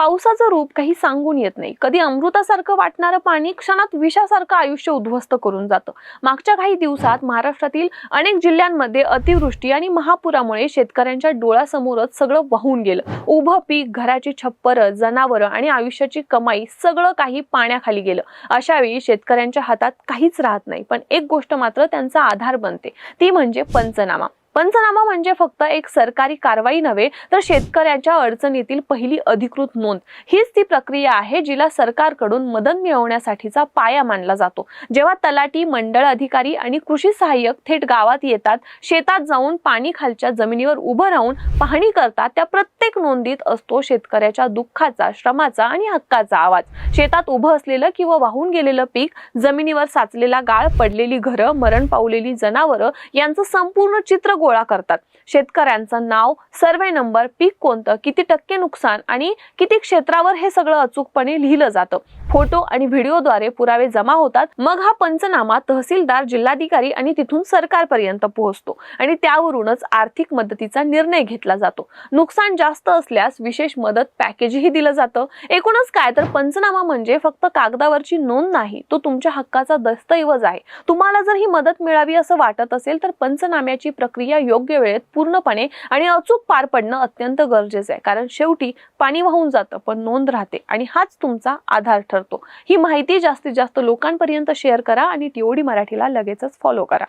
पावसाचं रूप काही सांगून येत नाही. कधी अमृतासारखं वाटणारं पाणी क्षणात विषासारखं आयुष्य उद्ध्वस्त करून जातं. मागच्या काही दिवसात महाराष्ट्रातील अनेक जिल्ह्यांमध्ये अतिवृष्टी आणि महापुरामुळे शेतकऱ्यांच्या डोळ्यासमोरच सगळं वाहून गेलं. उभं पीक घराची छप्पर जनावरं आणि आयुष्याची कमाई सगळं काही पाण्याखाली गेलं. अशावेळी शेतकऱ्यांच्या हातात काहीच राहत नाही. पण एक गोष्ट मात्र त्यांचा आधार बनते. ती म्हणजे पंचनामा. पंचनामा म्हणजे फक्त एक सरकारी कारवाई नव्हे तर शेतकऱ्याच्या अडचणीतील पहिली अधिकृत नोंद. हीच ती प्रक्रिया आहे जिला सरकारकडून मदत मिळवण्यासाठीचा पाया मानला जातो. जेव्हा तलाटी मंडळ अधिकारी आणि कृषी सहाय्यक थेट गावात येतात शेतात जाऊन पाणी खालच्या जमिनीवर उभं राहून पाहणी करतात त्या प्रत्येक नोंदीत असतो शेतकऱ्याच्या दुःखाचा श्रमाचा आणि हक्काचा आवाज. शेतात उभं असलेलं किंवा वाहून गेलेलं पीक जमिनीवर साचलेला गाळ पडलेली घरं मरण पावलेली जनावरं यांचं संपूर्ण चित्र गोळा करतात. शेतकऱ्यांचं नाव सर्वे नंबर पीक कोणतं किती टक्के नुकसान आणि किती क्षेत्रावर हे सगळं अचूकपणे लिहिलं जातं. फोटो आणि व्हिडिओद्वारे पुरावे जमा होतात. मग हा पंचनामा तहसीलदार जिल्हाधिकारी आणि तिथून सरकारपर्यंत पोहोचतो आणि त्यावरूनच आर्थिक मदतीचा निर्णय घेतला जातो. नुकसान जास्त असल्यास विशेष मदत पॅकेजही दिलं जातं. एकूणच काय? तर पंचनामा म्हणजे फक्त कागदावरची नोंद नाही तो तुमच्या हक्काचा दस्तऐवज आहे. तुम्हाला जर ही मदत मिळावी असं वाटत असेल तर पंचनाम्याची प्रक्रिया योग्य वेळेत पूर्णपणे आणि अचूक पार पडणं अत्यंत गरजेचं आहे. कारण शेवटी पाणी वाहून जातं पण नोंद राहते आणि हाच तुमचा आधार ठरतो. ही माहिती जास्तीत जास्त लोकांपर्यंत शेअर करा आणि टीओडी मराठीला लगेचच फॉलो करा.